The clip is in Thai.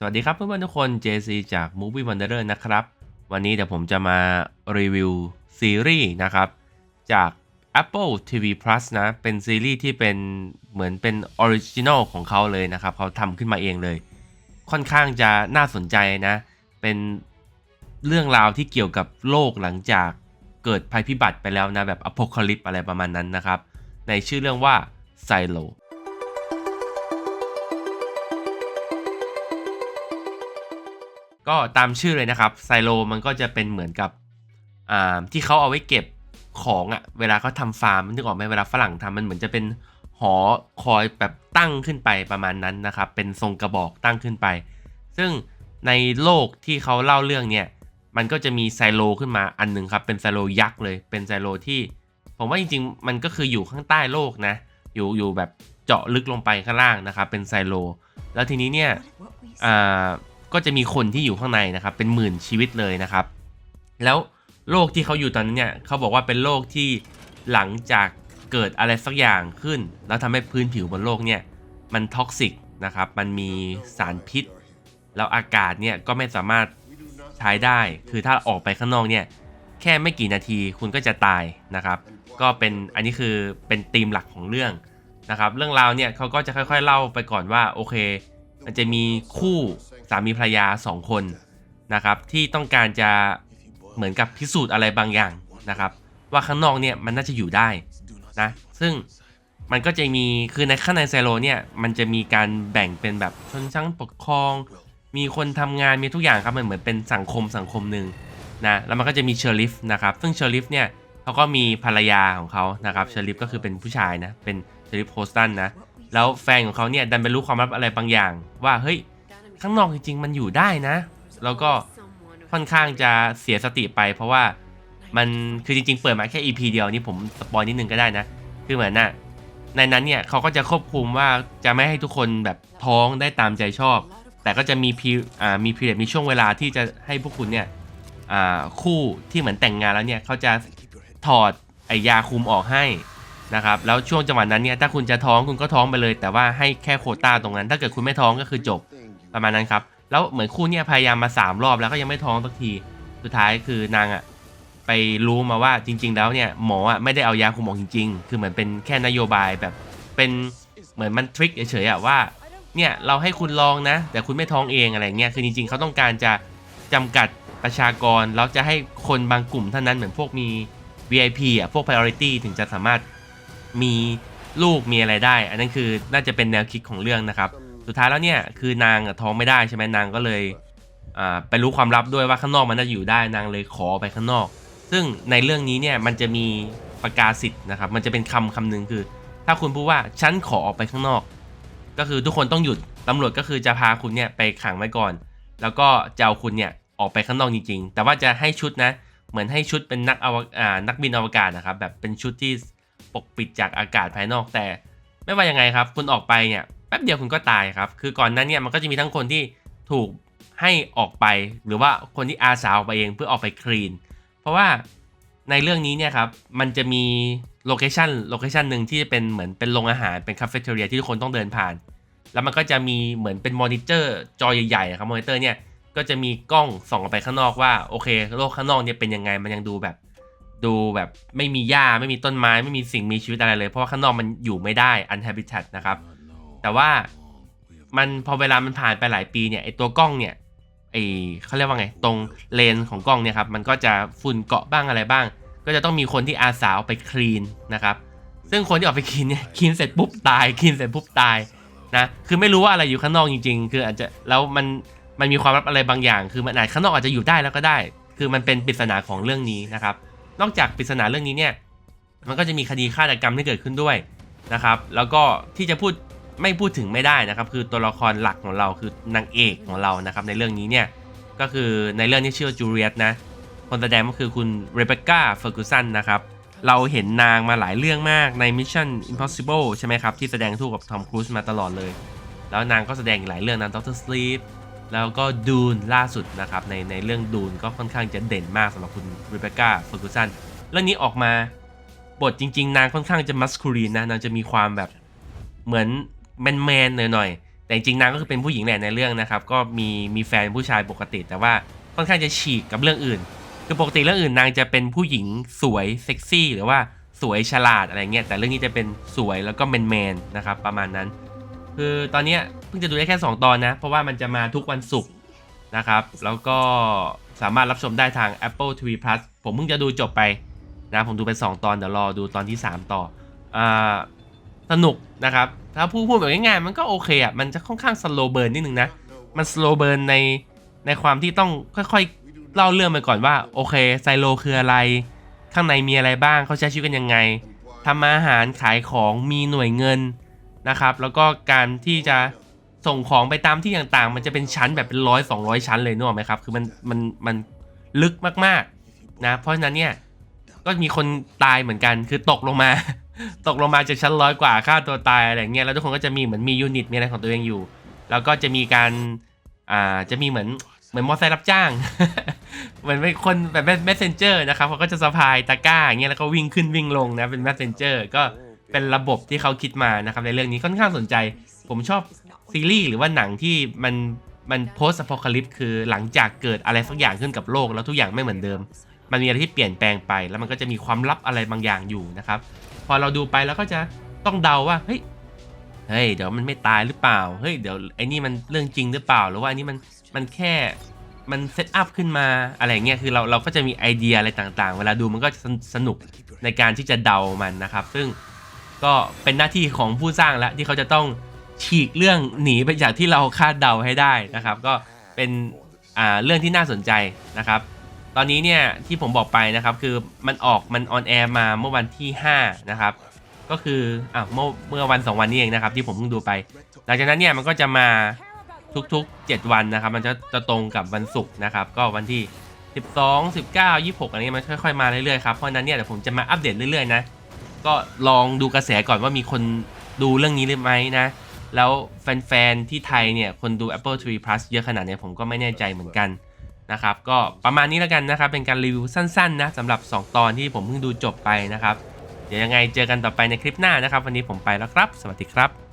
สวัสดีครับเพื่อนๆทุกคน JC จาก Movie Wanderer นะครับ วันนี้เดี๋ยวผมจะมารีวิวซีรีส์นะครับ จาก Apple TV Plus นะ เป็นซีรีส์ที่เป็นเหมือนเป็นออริจินอลของเขาเลยนะครับ เขาทำขึ้นมาเองเลย ค่อนข้างจะน่าสนใจนะ เป็นเรื่องราวที่เกี่ยวกับโลกหลังจากเกิดภัยพิบัติไปแล้วนะ แบบอ p o c a l y p s e อะไรประมาณนั้นนะครับ ในชื่อเรื่องว่า Silo ก็ตามชื่อเลยนะครับไซโลมันก็จะเป็นเหมือนกับอ่าที่เขาเอาไว้เก็บของอะ่ะเวลาเขาทำฟาร์มนึกออกไหมเวลาฝรั่งทำมันเหมือนจะเป็นหอคอยแบบตั้งขึ้นไปประมาณนั้นนะครับ เป็นทรงกระบอกตั้งขึ้นไป ซึ่งในโลกที่เขาเล่าเรื่องเนี่ยมันก็จะมีไซโลขึ้นมาอันหนึ่งครับ เป็นไซโลยักษ์เลย เป็นไซโลที่ ผมว่าจริงๆ มันก็คืออยู่ข้างใต้โลกนะ อยู่อยู่แบบเจาะลึกลงไปข้างล่างนะครับ เป็นไซโล แล้วทีนี้เนี่ยอ่า ก็จะมีคนที่อยู่ข้างในนะครับเป็นหมื่นชีวิตเลยนะครับ แล้วโลกที่เขาอยู่ตอนนี้เนี่ยเขาบอกว่าเป็นโลกที่หลังจากเกิดอะไรสักอย่างขึ้น แล้วทำให้พื้นผิวบนโลกเนี่ยมันท็อกซิกนะครับมันมีสารพิษ แล้วอากาศเนี่ยก็ไม่สามารถใช้ได้ คือถ้าออกไปข้างนอกเนี่ยแค่ไม่กี่นาทีคุณก็จะตายนะครับ ก็เป็นอันนี้คือเป็นธีมหลักของเรื่องนะครับ เรื่องราวเนี่ยเขาก็จะค่อยๆเล่าไปก่อนว่าโอเค มันจะมีคู่ สามีภรรยาสองคนนะครับ ที่ต้องการจะเหมือนกับพิสูจน์อะไรบางอย่างนะครับ ว่าข้างนอกเนี่ยมันน่าจะอยู่ได้นะซึ่งมันก็จะมีคือในข้างในไซโลเนี่ยมันจะมีการแบ่งเป็นแบบชนชั้นปกครอง มีคนทำงานมีทุกอย่างครับมันเหมือนเป็นสังคมสังคมหนึ่งนะแล้วมันก็จะมีเชอริฟนะครับซึ่งเชอริฟเนี่ยเขาก็มีภรรยาของเขานะครับเชอริฟก็คือเป็นผู้ชายนะเป็นเชอริฟโฮสตันนะแล้วแฟนของเขาเนี่ยดันไปรู้ความลับอะไรบางอย่าง ว่าเฮ้ย ข้างนอกจริงๆ มันอยู่ได้นะ แล้วก็ค่อนข้างจะเสียสติไป เพราะว่ามันคือจริงๆ เปิดมาแค่ EP เดียวนี่ผมสปอยนิดนึงก็ได้นะ คือเหมือนน่ะในนั้นเนี่ยเขาก็จะควบคุมว่าจะไม่ให้ทุกคนแบบท้องได้ตามใจชอบ แต่ก็จะมีพีอ่ามีพีเรียมีช่วงเวลาที่จะให้พวกคุณเนี่ยอ่าคู่ที่เหมือนแต่งงานแล้วเนี่ยเขาจะถอดไอยาคุมออกให้นะครับแล้วช่วงจังหวะนั้นเนี่ยถ้าคุณจะท้องคุณก็ท้องไปเลย แต่ว่าให้แค่โคต้าตรงนั้น ถ้าเกิดคุณไม่ท้องก็คือจบ ประมาณนั้นครับ แล้วเหมือนคู่เนี่ยพยายามมาสามรอบแล้วก็ยังไม่ท้องสักที สุดท้ายคือนางอะไปรู้มาว่าจริง ๆ แล้วเนี่ยหมออะไม่ได้เอายาคุมออกจริง ๆ คือเหมือนเป็นแค่นโยบายแบบเป็นเหมือนมันทริคเฉยๆอะว่าเนี่ยเราให้คุณลองนะ แต่คุณไม่ท้องเองอะไรเงี้ยคือจริง ๆเขาต้องการจะจำกัดประชากรแล้วจะให้คนบางกลุ่มเท่านั้นเหมือนพวกมี VIP อะพวก priority ถึงจะสามารถมีลูกมีอะไรได้ อันนั้นคือน่าจะเป็นแนวคิดของเรื่องนะครับ สุดท้ายแล้วเนี่ยคือนางท้องไม่ได้ใช่ไหมนางก็เลยอ่าไปรู้ความลับด้วยว่าข้างนอกมันน่าจะอยู่ได้นางเลยขอไปข้างนอก ซึ่งในเรื่องนี้เนี่ยมันจะมีประกาศสิทธิ์นะครับ มันจะเป็นคำคำหนึ่งคือ ถ้าคุณพูดว่าฉันขอออกไปข้างนอก ก็คือทุกคนต้องหยุดตำรวจก็คือจะพาคุณเนี่ยไปขังไว้ก่อน แล้วก็จะเอาคุณเนี่ยออกไปข้างนอกจริงๆ แต่ว่าจะให้ชุดนะเหมือนให้ชุดเป็นนักอวอ่านักบินอวกาศนะครับแบบเป็นชุดที่ปกปิดจากอากาศภายนอกแต่ ไม่ว่ายังไงครับ คุณออกไปเนี่ย แป๊บเดียวคุณก็ตายครับ คือก่อนหนั้นเนี่ยมันก็จะมีทั้งคนที่ถูกให้ออกไป หรือว่าคนที่อาสาออกไปเองเพื่อออกไปคลีน เพราะว่าในเรื่องนี้เนี่ยครับ มันจะมีโลเคชันโลเคชันหนึ่งที่เป็นเหมือนเป็นโรงอาหารเป็นคาเฟ่เทเรียที่ทุกคนต้องเดินผ่าน แล้วมันก็จะมีเหมือนเป็นมอนิเตอร์จอใหญ่ๆครับมอนิเตอร์เนี่ยก็จะมีกล้องส่องออกไปข้างนอกว่าโอเคโลกข้างนอกเนี่ยเป็นยังไงมันยังดูแบบ ดูแบบไม่มีหญ้าไม่มีต้นไม้ไม่มีสิ่งมีชีวิตอะไรเลย เพราะว่าข้างนอกมันอยู่ไม่ได้ unhabitat นะครับ แต่ว่ามันพอเวลามันผ่านไปหลายปีเนี่ยไอตัวกล้องเนี่ยไอเขาเรียกว่าไง ตรงเลนของกล้องเนี่ยครับมันก็จะฝุ่นเกาะบ้างอะไรบ้าง ก็จะต้องมีคนที่อาสาเอาไปคลีนนะครับ ซึ่งคนที่ออกไปคลีนเนี่ยคลีนเสร็จปุ๊บตายคลีนเสร็จปุ๊บตายนะคือไม่รู้ว่าอะไรอยู่ข้างนอกจริง ๆ คืออาจจะแล้วมันมันมีความลับอะไรบางอย่าง คือมันอาจข้างนอกอาจจะอยู่ได้แล้วก็ได้ คือมันเป็นปริศนาของเรื่องนี้นะครับ นอกจากปริศนาเรื่องนี้เนี่ยมันก็จะมีคดีฆาตกรรมที่เกิดขึ้นด้วยนะครับ แล้วก็ที่จะพูด ไม่พูดถึงไม่ได้นะครับ คือตัวละครหลักของเราคือนางเอกของเรานะครับ ในเรื่องนี้เนี่ยก็คือในเรื่องนี้ชื่อว่าจูเลียตนะคนแสดงก็คือคุณเรเบคก้าเฟอร์กูสันนะครับเราเห็นนางมาหลายเรื่องมากใน Mission Impossible ใช่ไหมครับ ที่แสดงคู่กับทอมครูซมาตลอดเลย แล้วนางก็แสดงหลายเรื่องนะ Doctor Sleep แล้วก็ดูนล่าสุดนะครับ ในในเรื่องดูนก็ค่อนข้างจะเด่นมากสำหรับคุณเรเบคก้าเฟอร์กูสันเรื่องนี้ออกมาบทจริง ๆ นางค่อนข้างจะมัสคูลีนนะนางจะมีความแบบเหมือน แมนๆหน่อยๆแต่จริงนางก็คือเป็นผู้หญิงแหละในเรื่องนะครับ ก็มีมีแฟนผู้ชายปกติ แต่ว่าค่อนข้างจะฉีกกับเรื่องอื่น คือปกติเรื่องอื่นนางจะเป็นผู้หญิงสวยเซ็กซี่หรือว่าสวยฉลาดอะไรเงี้ยแต่เรื่องนี้จะเป็นสวยแล้วก็แมนแมนๆนะครับประมาณนั้น คือตอนนี้เพิ่งจะดูได้แค่ 2 ตอนนะ เพราะว่ามันจะมาทุกวันศุกร์นะครับ แล้วก็สามารถรับชมได้ทาง Apple TV Plus ผมเพิ่งจะดูจบไปนะผมดูเป็น2ตอนเดี๋ยวรอดูตอนที่ 3 ต่ออ่า สนุกนะครับ ถ้าพูดพูดแบบง่ายๆมันก็โอเคอะ มันจะค่อนข้างสโลเบิร์นนิดนึงนะ มันสโลเบิร์นในในความที่ต้องค่อยๆ เล่าเรื่องไปก่อนว่า โอเคไซโลคืออะไร ข้างในมีอะไรบ้างเขาใช้ชีวิตกันยังไงทำอาหารขายของมีหน่วยเงินนะครับ แล้วก็การที่จะส่งของไปตามที่ต่างๆ มันจะเป็นชั้นแบบเป็นร้อยสองร้อยชั้นเลยนึกออกไหมครับ คือมันมันมันลึกมากๆนะ เพราะฉะนั้นเนี่ยก็มีคนตายเหมือนกันคือตกลงมา ตกลงมาจากชั้นร้อยกว่าฆ่าตัวตายอะไรเงี้ยแล้วทุกคนก็จะมีเหมือนมียูนิตมีอะไรของตัวเองอยู่ แล้วก็จะมีการอ่าจะมีเหมือนเหมือนมอเตอร์ไซค์รับจ้าง เหมือนเป็นคนแบบแมสเซนเจอร์นะครับเขาก็จะสะพายตะกร้าอย่างเงี้ยแล้วก็วิ่งขึ้นวิ่งลงนะเป็นแมสเซนเจอร์ก็เป็นระบบที่เขาคิดมานะครับในเรื่องนี้ค่อนข้างสนใจ ผมชอบซีรีส์หรือว่าหนังที่มันมันโพสต์อพอคลิปคือหลังจากเกิดอะไรสักอย่างขึ้นกับโลกแล้วทุกอย่างไม่เหมือนเดิม มันมีอะไรที่เปลี่ยนแปลงไป แล้วมันก็จะมีความลับอะไรบางอย่างอยู่นะครับ พอเราดูไปแล้วก็จะต้องเดาว่าเฮ้ยเฮ้ยเดี๋ยวมันไม่ตายหรือเปล่าเฮ้ยเดี๋ยวไอ้นี่มันเรื่องจริงหรือเปล่า หรือว่าอันนี้มันมันแค่มันเซตอัพขึ้นมาอะไรเงี้ยคือเราเราก็จะมีไอเดียอะไรต่างๆ เวลาดูมันก็จะสนุกในการที่จะเดามันนะครับ ซึ่งก็เป็นหน้าที่ของผู้สร้างแล้วที่เขาจะต้องฉีกเรื่องหนีไปจากที่เราคาดเดาให้ได้นะครับ ก็เป็นอ่าเรื่องที่น่าสนใจนะครับ ตอนนี้เนี่ยที่ผมบอกไปนะครับคือมันออกมันออนแอร์มาเมื่อวันที่ 5 นะครับ ก็คืออะเมื่อเมื่อวันสองวันนี้เองนะครับที่ผมเพิ่งดูไป หลังจากนั้นเนี่ยมันก็จะมาทุกๆ 7 วันนะครับ มันจะจะตรงกับวันศุกร์นะครับ ก็วันที่ 12 19 26อันนี้มันค่อยๆมาเรื่อยๆครับเพราะนั้นเนี่ยเดี๋ยวผมจะมาอัปเดตเรื่อยๆนะก็ลองดูกระแสก่อนว่ามีคนดูเรื่องนี้หรือไหมนะ แล้วแฟนๆที่ไทยเนี่ยคนดู Apple TV Plus เยอะขนาดเนี้ยผมก็ไม่แน่ใจเหมือนกัน นะครับก็ประมาณนี้แล้วกันนะครับ เป็นการรีวิวสั้นๆนะสำหรับ 2 ตอนที่ผมเพิ่งดูจบไปนะครับ เดี๋ยวยังไงเจอกันต่อไปในคลิปหน้านะครับ วันนี้ผมไปแล้วครับ สวัสดีครับ